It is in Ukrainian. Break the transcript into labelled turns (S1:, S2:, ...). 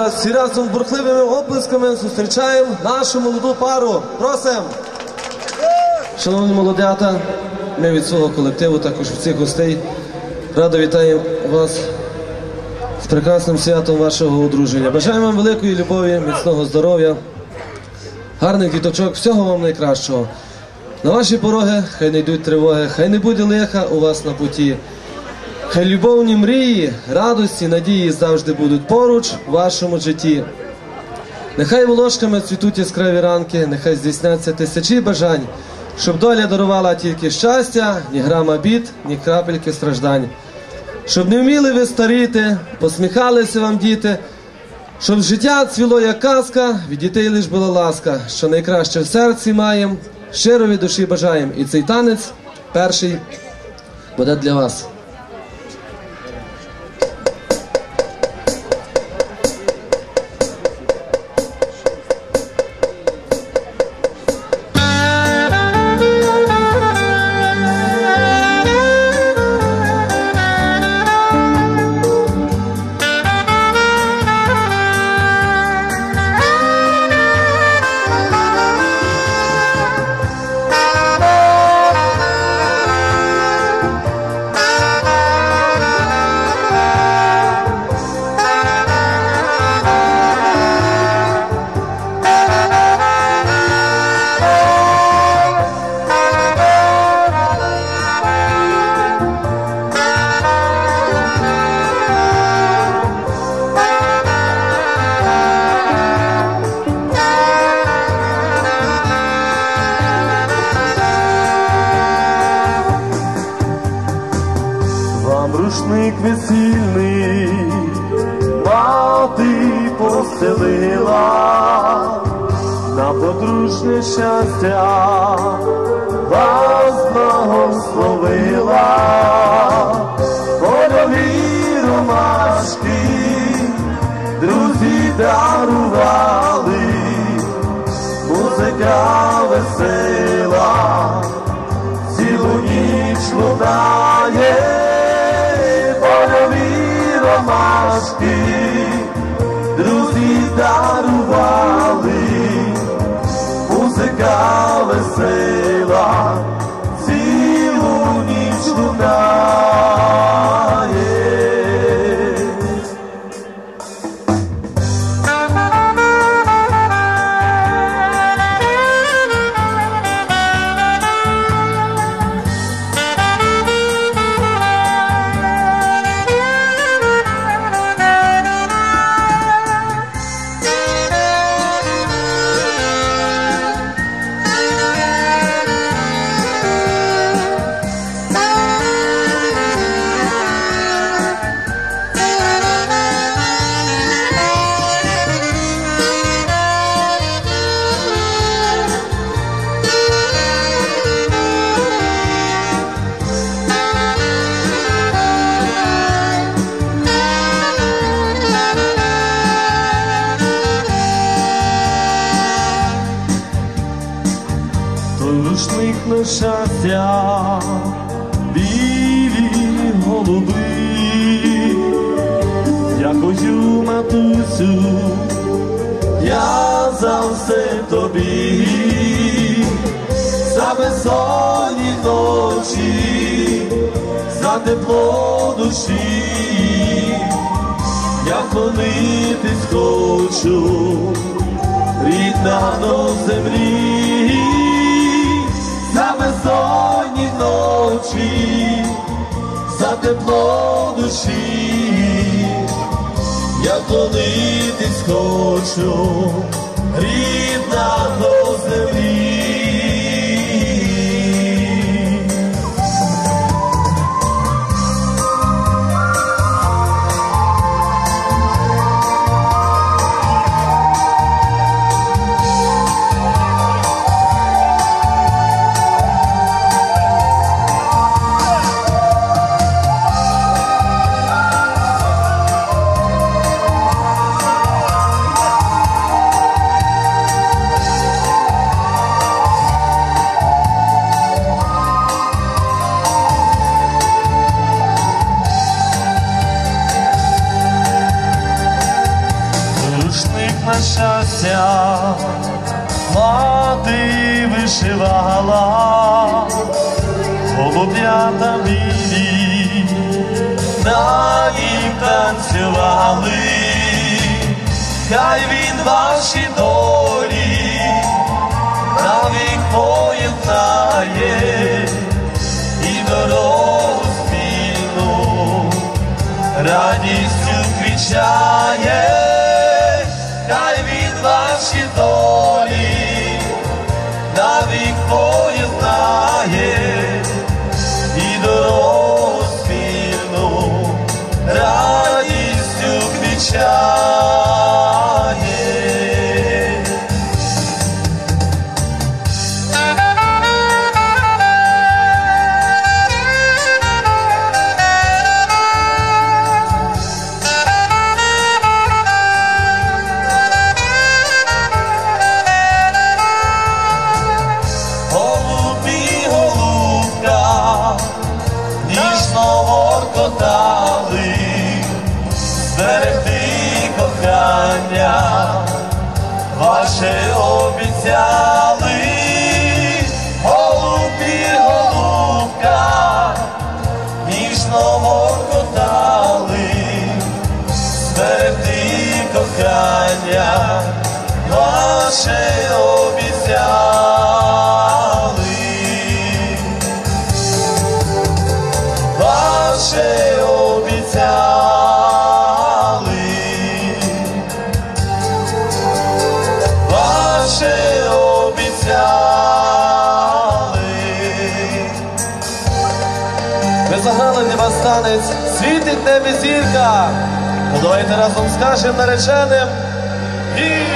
S1: зараз всі разом бурхливими оплесками зустрічаємо нашу молоду пару. Просимо! Шановні молодята, ми від свого колективу, також всіх гостей, радо вітаємо вас з прекрасним святом вашого одруження. Бажаємо вам великої любові, міцного здоров'я, гарних діточок, всього вам найкращого. На ваші пороги хай не йдуть тривоги, хай не буде лиха у вас на путі. Хай любовні мрії, радості, надії завжди будуть поруч у вашому житті. Нехай волошками цвітуть яскраві ранки, нехай здійсняться тисячі бажань, щоб доля дарувала тільки щастя, ні грама бід, ні крапельки страждань. Щоб не вміли ви старіти, посміхалися вам діти, щоб життя цвіло як казка, від дітей лиш була ласка, що найкраще в серці маєм, щиро від душі бажаєм. І цей танець перший буде для вас.
S2: Вам весільний, мати постелила на подружне щастя, вас благословила, польові ромашки, друзі дарували, музика весела цілу ніч лунає, музика рушник щастя, білі голуби, дякую, матусю, я за все тобі, за безсонні ночі, за тепло душі, я вклонитись хочу рідна до землі, тепло душі, я клонитись хочу, рідна мати вишивала, голуб'ята білі, на ній танцювали, хай він ваші долі, ваше обіцяли. Ваше обіцяли, ваше обіцяли.
S1: Ви заграли для вас танець, світить небі зірка. Ну давайте разом скажемо нареченим. І